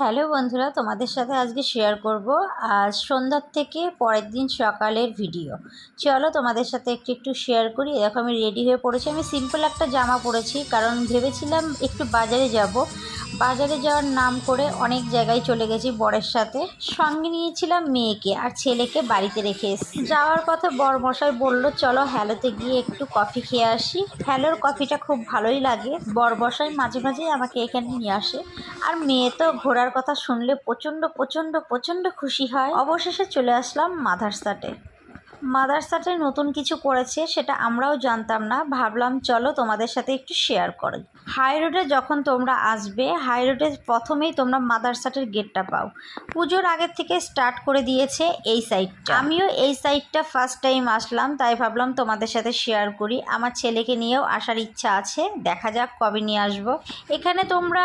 Hello বন্ধুরা, তোমাদের সাথে আজকে শেয়ার করব আজ সন্ধ্যার থেকে পরের দিন সকালের ভিডিও চলো তোমাদের সাথে একটু একটু শেয়ার করি। দেখো আমি রেডি হয়ে পড়েছি। আমি সিম্পল একটা জামা পরেছি, কারণ ভেবেছিলাম একটু বাজারে যাব। বাজারে যাওয়ার নাম করে অনেক জায়গায় চলে গেছি বরের সাথে। সঙ্গে নিয়েছিলাম মেয়েকে আর ছেলেকে বাড়িতে রেখে এসেছি। যাওয়ার পথে বর মশাই বলল, চলো হ্যালোতে গিয়ে একটু কফি খেয়ে আসি। হ্যালোর কফিটা খুব ভালোই লাগে। বর মশাই মাঝে মাঝেই আমাকে এখানে নিয়ে আসে। আর মেয়ে তো ঘোরার কথা শুনলে প্রচণ্ড প্রচণ্ড প্রচণ্ড খুশি হয়। অবশেষে চলে আসলাম মাদারসাটে মাদারসাটে নতুন কিছু করেছে সেটা আমরাও জানতাম না। ভাবলাম, চলো তোমাদের সাথে একটু শেয়ার করি। হাই রোডে যখন তোমরা আসবে হাই রোডে প্রথমেই তোমরা মাদারসাটের গেটটা পাও। পুজোর আগের থেকে স্টার্ট করে দিয়েছে এই সাইডটা আমিও এই সাইডটা ফার্স্ট টাইম আসলাম, তাই ভাবলাম তোমাদের সাথে শেয়ার করি। আমার ছেলেকে নিয়েও আসার ইচ্ছা আছে। দেখা যাক কবে নিয়ে আসব। এখানে তোমরা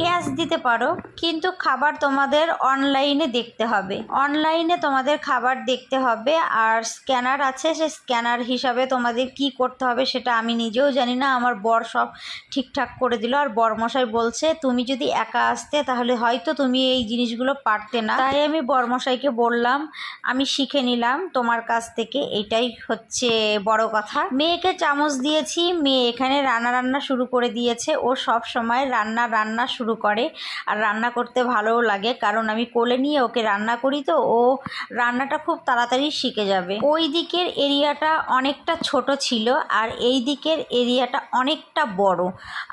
ক্যাশ দিতে পারো, কিন্তু খাবার তোমাদের অনলাইনে দেখতে হবে। অনলাইনে তোমাদের খাবার দেখতে হবে, আর স্ক্যানার আছে সে স্ক্যানার হিসাবে তোমাদের কি করতে হবে সেটা আমি নিজেও জানি না, আমার বর সব ঠিকঠাক করে দিল। আর বরমশাই বলছে, তুমি যদি একা আসতে, তাহলে হয়তো তুমি এই জিনিসগুলো পারতে না। তাই আমি বরমশাইকে বললাম, আমি শিখে নিলাম, তোমার কাছ থেকে। এটাই হচ্ছে বড় কথা। মেয়েকে চামচ দিয়েছি, মেয়ে এখানে রান্না রান্না শুরু করে দিয়েছে। ও সব সময় রান্না রান্না শুরু করে। আর রান্না করতে ভালোও লাগে, কারণ আমি কোলে নিয়ে ওকে রান্না করি তো, ও রান্নাটা খুব তাড়াতাড়ি শিখে যাবে। ওই দিকের এরিয়াটা অনেকটা ছোট ছিল, আর এই দিকের এরিয়াটা অনেকটা বড়।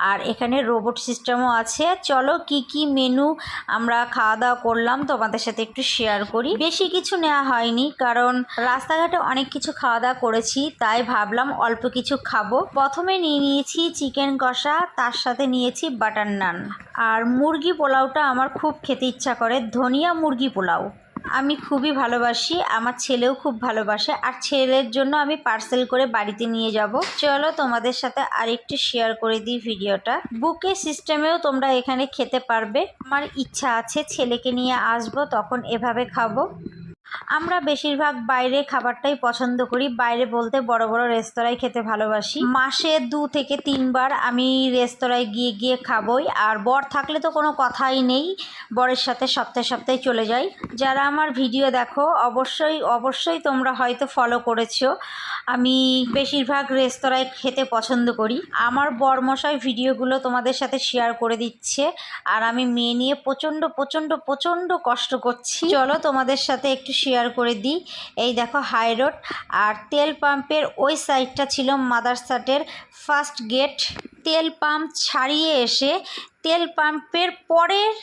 আর এখানে রোবট সিস্টেমও আছে। চলো কি কি মেনু আমরা খাওয়া দাওয়া করলাম, তোমাদের সাথে একটু শেয়ার করি। বেশি কিছু নেওয়া হয়নি, কারণ রাস্তাঘাটে অনেক কিছু খাওয়া দাওয়া করেছি, তাই ভাবলাম অল্প কিছু খাব। প্রথমে নিয়ে নিয়েছি চিকেন কষা, তার সাথে নিয়েছি বাটার নান। আর মুরগি পোলাওটা আমার খুব খেতে ইচ্ছা করে, ধনিয়া মুরগি পোলাও। আমি খুবই ভালোবাসি, আমার ছেলেও খুব ভালোবাসে, আর ছেলের জন্য আমি পার্সেল করে বাড়িতে নিয়ে যাব। চলো তোমাদের সাথে আরেকটু শেয়ার করে দিই ভিডিওটা। বুকে সিস্টেমেও তোমরা এখানে খেতে পারবে। আমার ইচ্ছা আছে ছেলেকে নিয়ে আসব, তখন এভাবে খাব। আমরা বেশিরভাগ বাইরে খাবারটাই পছন্দ করি। বাইরে বলতে বড় বড় রেস্তোরাঁয় খেতে ভালোবাসি। মাসে দু থেকে তিনবার আমি রেস্তোরাঁয় গিয়ে গিয়ে খাবই। আর বর থাকলে তো কোনো কথাই নেই। বরের সাথে সপ্তাহে সপ্তাহে চলে যাই। যারা আমার ভিডিও দেখো, অবশ্যই অবশ্যই তোমরা হয়তো ফলো করেছ। আমি বেশিরভাগ রেস্তোরাঁয় খেতে পছন্দ করি। আমার বরমশাই ভিডিওগুলো তোমাদের সাথে শেয়ার করে দিচ্ছে। আর আমি মেয়ে নিয়ে প্রচণ্ড প্রচণ্ড প্রচণ্ড কষ্ট করছি। চলো তোমাদের সাথে একটু শেয়ার করে দিই। এই দেখো হাই রোড আর তেল পাম্পের ওই সাইডটা ছিল মাদারসাটের ফার্স্ট গেট তেল পাম্প ছাড়িয়ে এসে, তেল পাম্পের পরের